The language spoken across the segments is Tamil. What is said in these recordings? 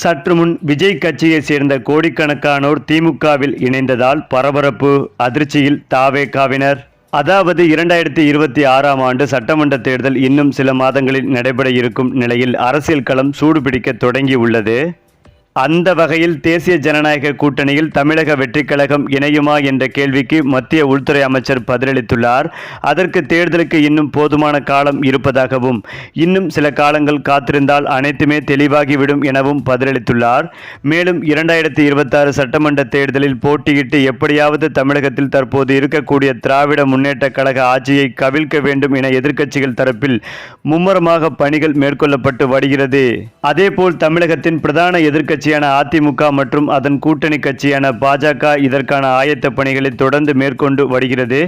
சற்று முன் விஜய் கட்சியைச் சேர்ந்த கோடிக்கணக்கானோர் திமுகவில் இணைந்ததால் பரபரப்பு அதிர்ச்சியில் தாவேகாவினர். அதாவது இரண்டாயிரத்தி இருபத்தி ஆறாம் ஆண்டு சட்டமன்ற தேர்தல் இன்னும் சில மாதங்களில் நடைபெற இருக்கும் நிலையில் அரசியல் களம் சூடுபிடிக்க தொடங்கியுள்ளது. அந்த வகையில் தேசிய ஜனநாயக கூட்டணியில் தமிழக வெற்றிக் கழகம் இணையுமா என்ற கேள்விக்கு மத்திய உள்துறை அமைச்சர் பதிலளித்துள்ளார். அதற்கு தேர்தலுக்கு இன்னும் போதுமான காலம் இருப்பதாகவும் இன்னும் சில காலங்கள் காத்திருந்தால் அனைத்துமே தெளிவாகிவிடும் எனவும் பதிலளித்துள்ளார். மேலும் இரண்டாயிரத்தி இருபத்தாறு சட்டமன்ற தேர்தலில் போட்டியிட்டு எப்படியாவது தமிழகத்தில் தற்போது இருக்கக்கூடிய திராவிட முன்னேற்ற கழக ஆட்சியை கவிழ்க்க வேண்டும் என எதிர்க்கட்சிகள் தரப்பில் மும்முரமாக பணிகள் மேற்கொள்ளப்பட்டு வருகிறது. அதேபோல் தமிழகத்தின் பிரதான எதிர்க்கட்சி கட்சியான அதிமுக மற்றும் அதன் கூட்டணி கட்சியான பாஜக இதற்கான ஆயத்த பணிகளை தொடர்ந்து மேற்கொண்டு வருகிறது.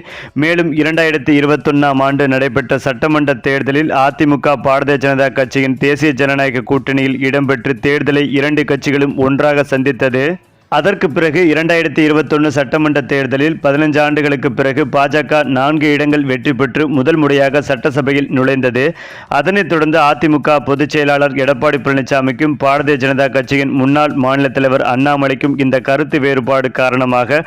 மேலும் இரண்டாயிரத்தி இருபத்தொன்னாம் ஆண்டு நடைபெற்ற சட்டமன்ற தேர்தலில் அதிமுக பாரதிய ஜனதா கட்சியின் தேசிய ஜனநாயக கூட்டணியில் இடம்பெற்று தேர்தலை இரண்டு கட்சிகளும் ஒன்றாக சந்தித்தது. அதற்கு பிறகு இரண்டாயிரத்தி இருபத்தொன்று சட்டமன்ற தேர்தலில் பதினஞ்சு ஆண்டுகளுக்கு பிறகு பாஜக நான்கு இடங்கள் வெற்றி பெற்று முதல் முறையாக சட்டசபையில் நுழைந்தது. அதனைத் தொடர்ந்து அதிமுக பொதுச் செயலாளர் எடப்பாடி பழனிசாமிக்கும் பாரதிய ஜனதா கட்சியின் முன்னாள் மாநில தலைவர் அண்ணாமலைக்கும் இந்த கருத்து வேறுபாடு காரணமாக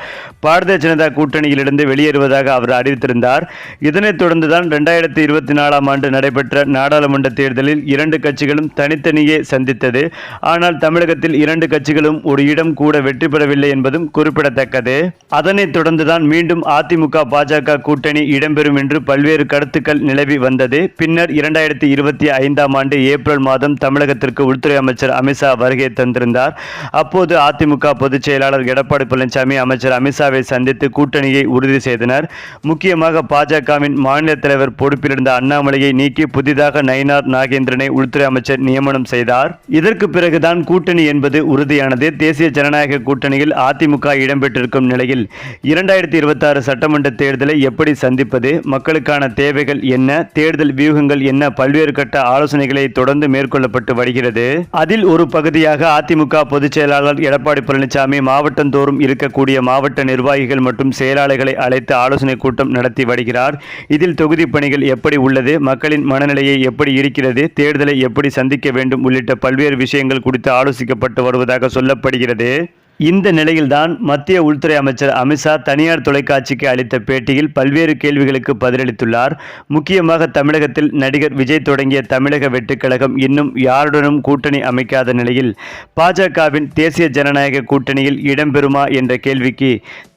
பாரதிய ஜனதா கூட்டணியிலிருந்து வெளியேறுவதாக அவர் அறிவித்திருந்தார். இதனைத் தொடர்ந்துதான் இரண்டாயிரத்தி இருபத்தி நாலாம் ஆண்டு நடைபெற்ற நாடாளுமன்ற தேர்தலில் இரண்டு கட்சிகளும் தனித்தனியே சந்தித்தது. ஆனால் தமிழகத்தில் இரண்டு கட்சிகளும் ஒரு இடம் கூட வெற்றி பெறவில்லை என்பதும் குறிப்பிடத்தக்கது. அதனைத் தொடர்ந்துதான் மீண்டும் அதிமுக பாஜக கூட்டணி இடம்பெறும் என்று பல்வேறு கருத்துக்கள் நிலவி வந்தது. பின்னர் இரண்டாயிரத்தி இருபத்தி ஐந்தாம் ஆண்டு ஏப்ரல் மாதம் தமிழகத்திற்கு உள்துறை அமைச்சர் அமித்ஷா வருகை தந்திருந்தார். அப்போது அதிமுக பொதுச் செயலாளர் எடப்பாடி பழனிசாமி அமைச்சர் அமித்ஷாவை சந்தித்து கூட்டணியை உறுதி செய்தனர். முக்கியமாக பாஜகவின் மாநில தலைவர் பொறுப்பில் இருந்த அண்ணாமலையை நீக்கி புதிதாக நயினார் நாகேந்திரனை உள்துறை அமைச்சர் நியமனம் செய்தார். இதற்கு பிறகுதான் கூட்டணி என்பது உறுதியானது. தேசிய ஜனநாயக கூட்டணியில் அதிமுக இடம்பெற்றிருக்கும் நிலையில் இரண்டாயிரத்தி இருபத்தாறு சட்டமன்ற தேர்தலை எப்படி சந்திப்பது மக்களுக்கான தேவைகள் என்ன தேர்தல் வியூகங்கள் என்ன பல்வேறு கட்ட ஆலோசனைகளை தொடர்ந்து மேற்கொள்ளப்பட்டு வருகிறது. அதில் ஒரு பகுதியாக அதிமுக பொதுச் செயலாளர் எடப்பாடி பழனிசாமி மாவட்டந்தோறும் இருக்கக்கூடிய மாவட்ட நிர்வாகிகள் மற்றும் செயலாளர்களை அழைத்து ஆலோசனை கூட்டம் நடத்தி வருகிறார். இதில் தொகுதி பணிகள் எப்படி உள்ளது மக்களின் மனநிலையை எப்படி இருக்கிறது தேர்தலை எப்படி சந்திக்க வேண்டும் உள்ளிட்ட பல்வேறு விஷயங்கள் குறித்து ஆலோசிக்கப்பட்டு வருவதாக சொல்லப்படுகிறது. இந்த நிலையில்தான் மத்திய உள்துறை அமைச்சர் அமித்ஷா தனியார் தொலைக்காட்சிக்கு அளித்த பேட்டியில் பல்வேறு கேள்விகளுக்கு பதிலளித்துள்ளார். முக்கியமாக தமிழகத்தில் நடிகர் விஜய் தொடங்கிய தமிழக வெட்டுக்கழகம் இன்னும் யாருடனும் கூட்டணி அமைக்காத நிலையில் பாஜகவின் தேசிய ஜனநாயக கூட்டணியில் இடம்பெறுமா என்ற கேள்விக்கு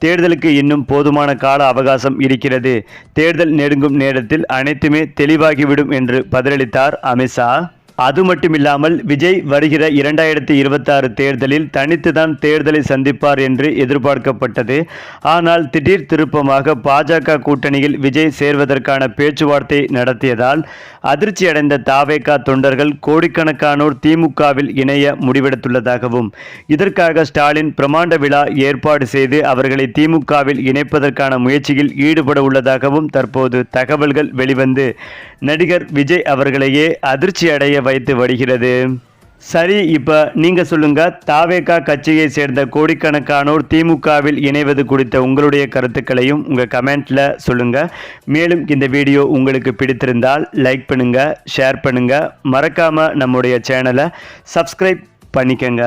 தேர்தலுக்கு இன்னும் போதுமான கால அவகாசம் இருக்கிறது. தேர்தல் நெருங்கும் நேரத்தில் அனைத்துமே தெளிவாகிவிடும் என்று பதிலளித்தார் அமித்ஷா அது மட்டுமில்லாமல் விஜய் வருகிற இரண்டாயிரத்தி இருபத்தாறு தேர்தலில் தனித்துதான் தேர்தலை சந்திப்பார் என்று எதிர்பார்க்கப்பட்டது. ஆனால் திடீர் திருப்பமாக பாஜக கூட்டணியில் விஜய் சேர்வதற்கான பேச்சுவார்த்தை நடத்தியதால் அதிர்ச்சியடைந்த தாவேகா தொண்டர்கள் கோடிக்கணக்கானோர் திமுகவில் இணைய முடிவெடுத்துள்ளதாகவும் இதற்காக ஸ்டாலின் பிரமாண்ட விழா ஏற்பாடு செய்து அவர்களை திமுகவில் இணைப்பதற்கான முயற்சியில் ஈடுபட உள்ளதாகவும் தற்போது தகவல்கள் வெளிவந்து நடிகர் விஜய் அவர்களையே அதிர்ச்சி வைத்து வருகிறது. சரி இப்போ நீங்கள் சொல்லுங்கள் தாவேகா கட்சியை சேர்ந்த கோடிக்கணக்கானோர் திமுகவில் இணைவது குறித்த உங்களுடைய கருத்துக்களையும் உங்கள் கமெண்ட்டில் சொல்லுங்கள் மேலும் இந்த வீடியோ உங்களுக்கு பிடித்திருந்தால் லைக் பண்ணுங்கள் ஷேர் பண்ணுங்கள் மறக்காமல் நம்முடைய சேனலை சப்ஸ்கிரைப் பண்ணிக்கங்க.